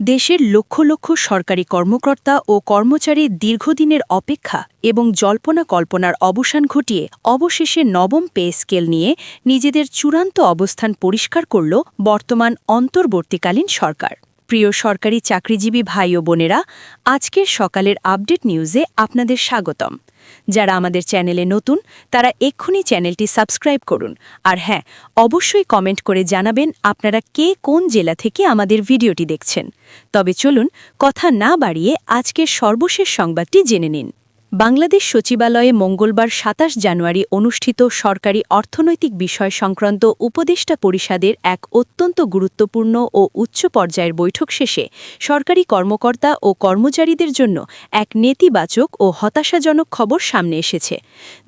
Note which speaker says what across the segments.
Speaker 1: দেশের লক্ষ লক্ষ সরকারি কর্মকর্তা ও কর্মচারীর দীর্ঘদিনের অপেক্ষা এবং জল্পনা কল্পনার অবসান ঘটিয়ে অবশেষে নবম পে স্কেল নিয়ে নিজেদের চূড়ান্ত অবস্থান পরিষ্কার করল বর্তমান অন্তর্বর্তীকালীন সরকার। প্রিয় সরকারি চাকরিজীবী ভাই ও বোনেরা, আজকের সকালের আপডেট নিউজে আপনাদের স্বাগতম। যারা আমাদের চ্যানেলে নতুন, তারা এক্ষুনি চ্যানেলটি সাবস্ক্রাইব করুন। আর হ্যাঁ অবশ্যই কমেন্ট করে জানাবেন আপনারা কে কোন জেলা থেকে আমাদের ভিডিওটি দেখছেন। তবে চলুন, কথা না বাড়িয়ে আজকের সর্বশেষ সংবাদটি জেনে নিন। বাংলাদেশ সচিবালয়ে মঙ্গলবার সাতাশ জানুয়ারি অনুষ্ঠিত সরকারি অর্থনৈতিক বিষয় সংক্রান্ত উপদেষ্টা পরিষদের এক অত্যন্ত গুরুত্বপূর্ণ ও উচ্চ পর্যায়ের বৈঠক শেষে সরকারি কর্মকর্তা ও কর্মচারীদের জন্য এক নেতিবাচক ও হতাশাজনক খবর সামনে এসেছে।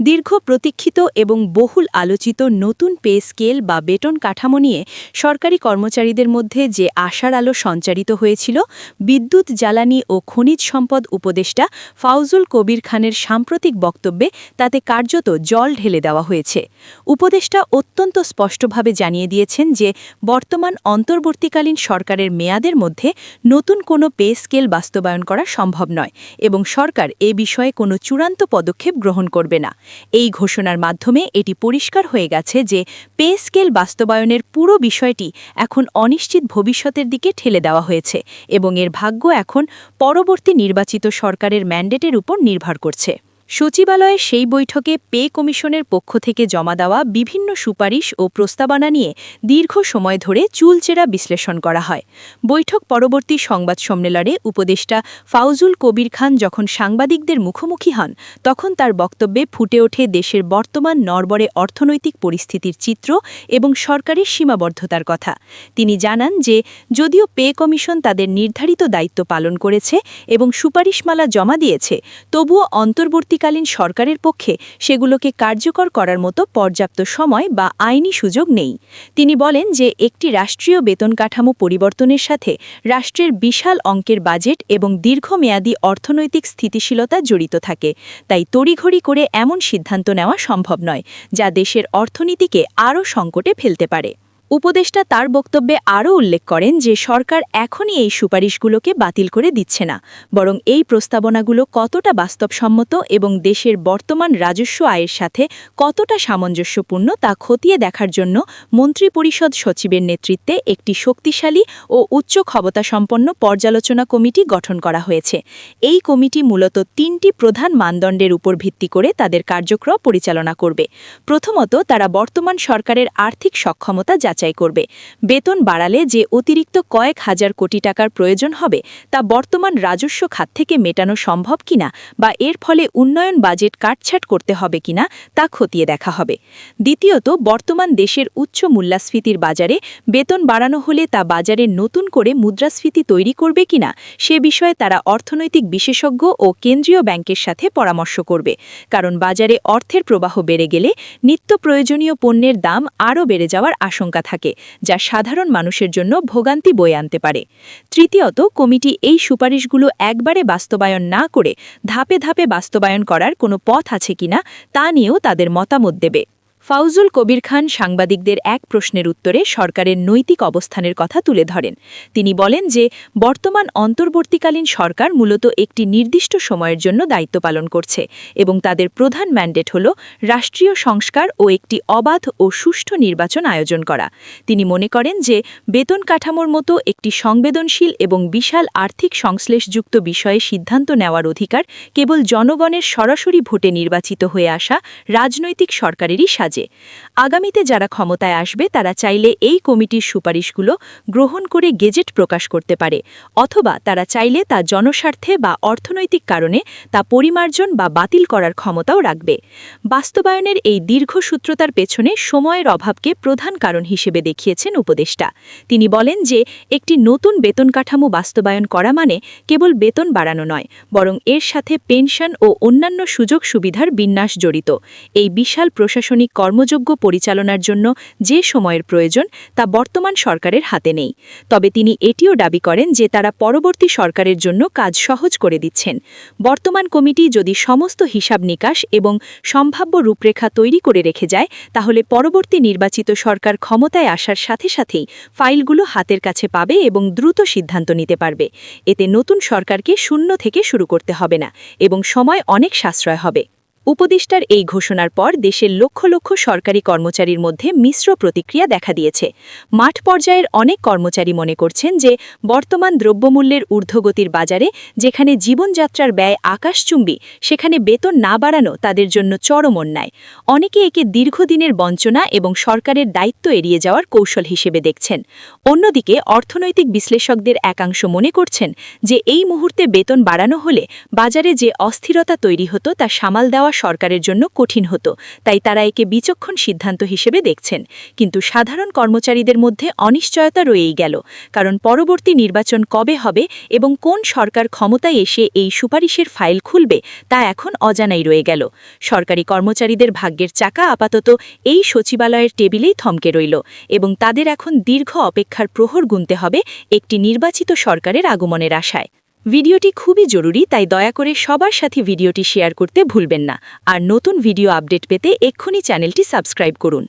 Speaker 1: দীর্ঘ প্রতীক্ষিত এবং বহুল আলোচিত নতুন পে স্কেল বা বেতন কাঠামো নিয়ে সরকারি কর্মচারীদের মধ্যে যে আশার আলো সঞ্চারিত হয়েছিল, বিদ্যুৎ, জ্বালানি ও খনিজ সম্পদ উপদেষ্টা ফাউজুল কবির খানের সাম্প্রতিক বক্তব্যে তাতে কার্যত জল ঢেলে দেওয়া হয়েছে। উপদেষ্টা অত্যন্ত স্পষ্টভাবে জানিয়ে দিয়েছেন যে, বর্তমান অন্তর্বর্তীকালীন সরকারের মেয়াদের মধ্যে নতুন কোনো পে স্কেল বাস্তবায়ন করা সম্ভব নয় এবং সরকার এ বিষয়ে কোনো চূড়ান্ত পদক্ষেপ গ্রহণ করবে না। এই ঘোষণার মাধ্যমে এটি পরিষ্কার হয়ে গেছে যে, পে স্কেল বাস্তবায়নের পুরো বিষয়টি এখন অনিশ্চিত ভবিষ্যতের দিকে ঠেলে দেওয়া হয়েছে এবং এর ভাগ্য এখন পরবর্তী নির্বাচিত সরকারের ম্যান্ডেটের উপর নির্ভর করছে। সচিবালয়ে সেই বৈঠকে পে কমিশনের পক্ষ থেকে জমা দেওয়া বিভিন্ন সুপারিশ ও প্রস্তাবনা নিয়ে দীর্ঘ সময় ধরে চুলচেরা বিশ্লেষণ করা হয়। বৈঠক পরবর্তী সংবাদ সম্মেলনে উপদেষ্টা ফাউজুল কবির খান যখন সাংবাদিকদের মুখোমুখি হন, তখন তার বক্তব্যে ফুটে ওঠে দেশের বর্তমান নরবরে অর্থনৈতিক পরিস্থিতির চিত্র এবং সরকারের সীমাবদ্ধতার কথা। তিনি জানান যে, যদিও পে কমিশন তাদের নির্ধারিত দায়িত্ব পালন করেছে এবং সুপারিশমালা জমা দিয়েছে, তবুও অন্তর্বর্তী অন্তর্বর্তীকালীন সরকারের পক্ষে সেগুলোকে কার্যকর করার মতো পর্যাপ্ত সময় বা আইনি সুযোগ নেই। তিনি বলেন যে একটি রাষ্ট্রীয় বেতন কাঠামো পরিবর্তনের সাথে রাষ্ট্রের বিশাল অঙ্কের বাজেট এবং দীর্ঘমেয়াদী অর্থনৈতিক স্থিতিশীলতা জড়িত থাকে। তাই তড়িঘড়ি করে এমন সিদ্ধান্ত নেওয়া সম্ভব নয়, যা দেশের অর্থনীতিকে আরও সংকটে ফেলতে পারে। উপদেষ্টা তার বক্তব্যে আরও উল্লেখ করেন যে সরকার এখনই এই সুপারিশগুলোকে বাতিল করে দিচ্ছে না, বরং এই প্রস্তাবনাগুলো কতটা বাস্তবসম্মত এবং দেশের বর্তমান রাজস্ব আয়ের সাথে কতটা সামঞ্জস্যপূর্ণ তা খতিয়ে দেখার জন্য মন্ত্রিপরিষদ সচিবের নেতৃত্বে একটি শক্তিশালী ও উচ্চ ক্ষমতাসম্পন্ন পর্যালোচনা কমিটি গঠন করা হয়েছে। এই কমিটি মূলত তিনটি প্রধান মানদণ্ডের উপর ভিত্তি করে তাদের কার্যক্রম পরিচালনা করবে। প্রথমত, তারা বর্তমান সরকারের আর্থিক সক্ষমতা যাচাই যাচাই করবে। বেতন বাড়ালে যে অতিরিক্ত কয়েক হাজার কোটি টাকার প্রয়োজন হবে, তা বর্তমান রাজস্ব খাত থেকে মেটানো সম্ভব কিনা বা এর ফলে উন্নয়ন বাজেট কাটছাট করতে হবে কিনা, তা খতিয়ে দেখা হবে। দ্বিতীয়ত, বর্তমান দেশের উচ্চ মূল্যাস্ফীতির বাজারে বেতন বাড়ানো হলে তা বাজারে নতুন করে মুদ্রাস্ফীতি তৈরি করবে কিনা, সে বিষয়ে তারা অর্থনৈতিক বিশেষজ্ঞ ও কেন্দ্রীয় ব্যাংকের সাথে পরামর্শ করবে। কারণ বাজারে অর্থের প্রবাহ বেড়ে গেলে নিত্য প্রয়োজনীয় পণ্যের দাম আরও বেড়ে যাওয়ার আশঙ্কা থাকে। যা সাধারণ মানুষের জন্য ভোগান্তি বয়ে আনতে পারে। তৃতীয়ত, কমিটি এই সুপারিশগুলো একবারে বাস্তবায়ন না করে ধাপে ধাপে বাস্তবায়ন করার কোনো পথ আছে কিনা তা নিয়েও তাদের মতামত দেবে। ফাউজুল কবির খান সাংবাদিকদের এক প্রশ্নের উত্তরে সরকারের নৈতিক অবস্থানের কথা তুলে ধরেন। তিনি বলেন যে, বর্তমান অন্তর্বর্তীকালীন সরকার মূলত একটি নির্দিষ্ট সময়ের জন্য দায়িত্ব পালন করছে এবং তাদের প্রধান ম্যান্ডেট হল রাষ্ট্রীয় সংস্কার ও একটি অবাধ ও সুষ্ঠু নির্বাচন আয়োজন করা। তিনি মনে করেন যে, বেতন কাঠামোর মতো একটি সংবেদনশীল এবং বিশাল আর্থিক সংশ্লেষযুক্ত বিষয়ে সিদ্ধান্ত নেওয়ার অধিকার কেবল জনগণের সরাসরি ভোটে নির্বাচিত হয়ে আসা রাজনৈতিক সরকারেরই সাজ। কাজে। আগামীতে যারা ক্ষমতায় আসবে, তারা চাইলে এই কমিটির সুপারিশগুলো গ্রহণ করে গেজেট প্রকাশ করতে পারে, অথবা তারা চাইলে তা জনস্বার্থে বা অর্থনৈতিক কারণে তা পরিমার্জন বা বাতিল করার ক্ষমতাও রাখবে। বাস্তবায়নের এই দীর্ঘসূত্রতার পেছনে সময়ের অভাবকে প্রধান কারণ হিসেবে দেখিয়েছেন উপদেষ্টা। তিনি বলেন যে, একটি নতুন বেতন কাঠামো বাস্তবায়ন করা মানে কেবল বেতন বাড়ানো নয়, বরং এর সাথে পেনশন ও অন্যান্য সুযোগ সুবিধার বিন্যাস জড়িত। এই বিশাল প্রশাসনিক কর্মযোগ্য পরিচালনার জন্য যে সময়ের প্রয়োজন তা বর্তমান সরকারের হাতে নেই। তবে তিনি এটিও দাবি করেন যে তারা পরবর্তী সরকারের জন্য কাজ সহজ করে দিচ্ছেন। বর্তমান কমিটি যদি সমস্ত হিসাব নিকাশ এবং সম্ভাব্য রূপরেখা তৈরি করে রেখে যায়, তাহলে পরবর্তী নির্বাচিত সরকার ক্ষমতায় আসার সাথে সাথেই ফাইলগুলো হাতের কাছে পাবে এবং দ্রুত সিদ্ধান্ত নিতে পারবে। এতে নতুন সরকারকে শূন্য থেকে শুরু করতে হবে না এবং সময় অনেক সাশ্রয় হবে। উপদেষ্টার এই ঘোষণার পর দেশের লক্ষ লক্ষ সরকারি কর্মচারীর মধ্যে মিশ্র প্রতিক্রিয়া দেখা দিয়েছে। মাঠ পর্যায়ের অনেক কর্মচারী মনে করছেন যে, বর্তমান দ্রব্যমূল্যের ঊর্ধ্বগতির বাজারে যেখানে জীবনযাত্রার ব্যয় আকাশচুম্বী, সেখানে বেতন না বাড়ানো তাদের জন্য চরম অন্যায়। অনেকে একে দীর্ঘদিনের বঞ্চনা এবং সরকারের দায়িত্ব এড়িয়ে যাওয়ার কৌশল হিসেবে দেখছেন। অন্যদিকে, অর্থনৈতিক বিশ্লেষকদের একাংশ মনে করছেন যে, এই মুহূর্তে বেতন বাড়ানো হলে বাজারে যে অস্থিরতা তৈরি হতো তা সামাল দেওয়া সরকারের জন্য কঠিন হতো, তাই তারা একে বিচক্ষণ সিদ্ধান্ত হিসেবে দেখছেন। কিন্তু সাধারণ কর্মচারীদের মধ্যে অনিশ্চয়তা রয়েই গেল, কারণ পরবর্তী নির্বাচন কবে হবে এবং কোন সরকার ক্ষমতায় এসে এই সুপারিশের ফাইল খুলবে তা এখন অজানাই রয়ে গেল। সরকারি কর্মচারীদের ভাগ্যের চাকা আপাতত এই সচিবালয়ের টেবিলেই থমকে রইল এবং তাদের এখন দীর্ঘ অপেক্ষার প্রহর গুনতে হবে একটি নির্বাচিত সরকারের আগমনের আশায়। ভিডিওটি খুবই জরুরি, তাই দয়া করে সবার সাথে ভিডিওটি শেয়ার করতে ভুলবেন না। আর নতুন ভিডিও আপডেট পেতে এক্ষুনি চ্যানেলটি সাবস্ক্রাইব করুন।